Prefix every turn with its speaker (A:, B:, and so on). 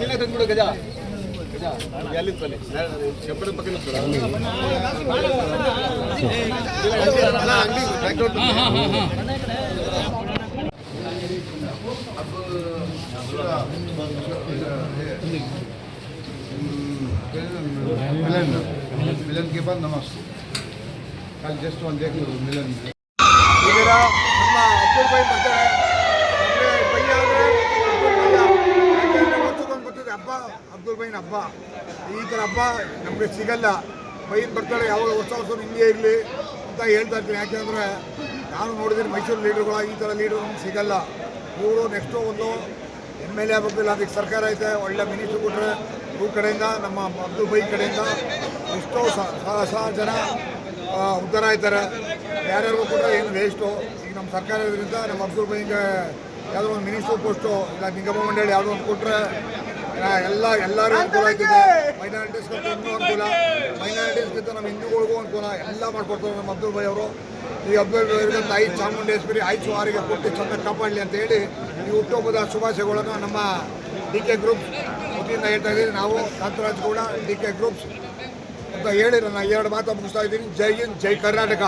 A: ಕ್ಲೀನಾಗಿ ತಂದ್ಬಿಡು ಗಜ ಗಜ ಎಲ್ಲಿ ತಲೆ ಚಪ್ಪಡ ಪಕ್ಕ ನಿಂತ್ಕೊಡು. ಅಲ್ಲ, ಅಂಗಡಿ background
B: मिलन मिलन के बाद नमस्ते कल जस्ट वन देख लो मिलन
C: ಇದರ ನಮ್ಮ ಅಬ್ದುಲ್ ಬೈ ಬರ್ತಾರೆ ವರ್ಷಕ್ಕೊಂದು ಹಬ್ಬ ಅಬ್ದುಲ್ ಬೈನ್ ಹಬ್ಬ ಈ ಥರ ಹಬ್ಬ ನಮಗೆ ಸಿಗಲ್ಲ. ಬೈನ್ ಬರ್ತಾರೆ ಯಾವಾಗ ಹೊಸ ಹೊಸ ಹಿಂಗೆ ಇರಲಿ ಅಂತ ಹೇಳ್ತಾ ಇರ್ತೀನಿ. ಯಾಕೆಂದರೆ ನಾನು ನೋಡಿದ್ದೀನಿ ಮೈಸೂರು ಲೀಡರ್ಗಳ ಈ ಥರ ಲೀಡರ್ ಸಿಗಲ್ಲ. ಇವರು ನೆಕ್ಸ್ಟು ಒಂದು ಎಂ ಎಲ್ ಎ ಆಗಬೇಕಿಲ್ಲ ಅದಕ್ಕೆ ಸರ್ಕಾರ ಐತೆ. ಒಳ್ಳೆ ಮಿನಿಸ್ಟ್ರು ಕೊಟ್ಟರೆ ಇವ್ರ ಕಡೆಯಿಂದ, ನಮ್ಮ ಅಬ್ದುಲ್ ಬೈ ಕಡೆಯಿಂದ ಎಷ್ಟೋ ಸಹ ಜನ ಉದ್ಧಾರ ಆಯ್ತಾರೆ. ಯಾರ್ಯಾರಿಗೂ ಕೂಡ ಏನು ವೇಸ್ಟು ಈಗ ನಮ್ಮ ಸರ್ಕಾರ ಇರೋದ್ರಿಂದ ನಮ್ಮ ಅಬ್ದುಲ್ ಬೈಗೆ ಯಾವುದೋ ಒಂದು ಮಿನಿಸ್ಟ್ರು ಪೋಸ್ಟು, ಇಲ್ಲ ನಿಗಮ ಮಂಡಳಿ ಯಾವುದೋ ಒಂದು ಕೊಟ್ಟರೆ ಎಲ್ಲ ಎಲ್ಲರೂ ಅನುಕೂಲ ಆಯ್ತದೆ ಮೈನಾರಿಟೀಸ್ಗಂತೂ ಇನ್ನೂ ಅನುಕೂಲ. ಮೈನಾರಿಟೀಸ್ಗಿಂತ ನಮ್ಮ ಹಿಂದೂಗಳಿಗೂ ಅನುಕೂಲ. ಎಲ್ಲ ಮಾಡ್ಕೊಡ್ತಾರೆ ನಮ್ಮ ಅಬ್ದುಲ್ ಭಾಯ್ ಅವರು. ಈ ಅಬ್ದುಲ್ ಭಾಯ್ ಅವರಿಗೆ ತಾಯಿ ಚಾಮುಂಡೇಶ್ವರಿ ಆಯ್ತು ವಾರಿಗೆ ಕೊಟ್ಟು ಚೆಂದ ಕಾಪಾಡಲಿ ಅಂತ ಹೇಳಿ ಈ ಹುಟ್ಟುಹಬ್ಬದ ಶುಭಾಶಯಗಳನ್ನು ನಮ್ಮ ಡಿ ಕೆ ಗ್ರೂಪ್ ವತಿಯಿಂದ ಹೇಳ್ತಾ ಇದ್ದೀವಿ ನಾವು ಕಾಂತರಾಜ್ ಕೂಡ ಡಿ ಕೆ ಗ್ರೂಪ್ಸ್ ಅಂತ ಹೇಳಿ ನಾನು ಎರಡು ಮಾತು ಮುಗಿಸ್ತಾ ಇದ್ದೀನಿ. ಜೈ ಹಿಂದ್ ಜೈ ಕರ್ನಾಟಕ.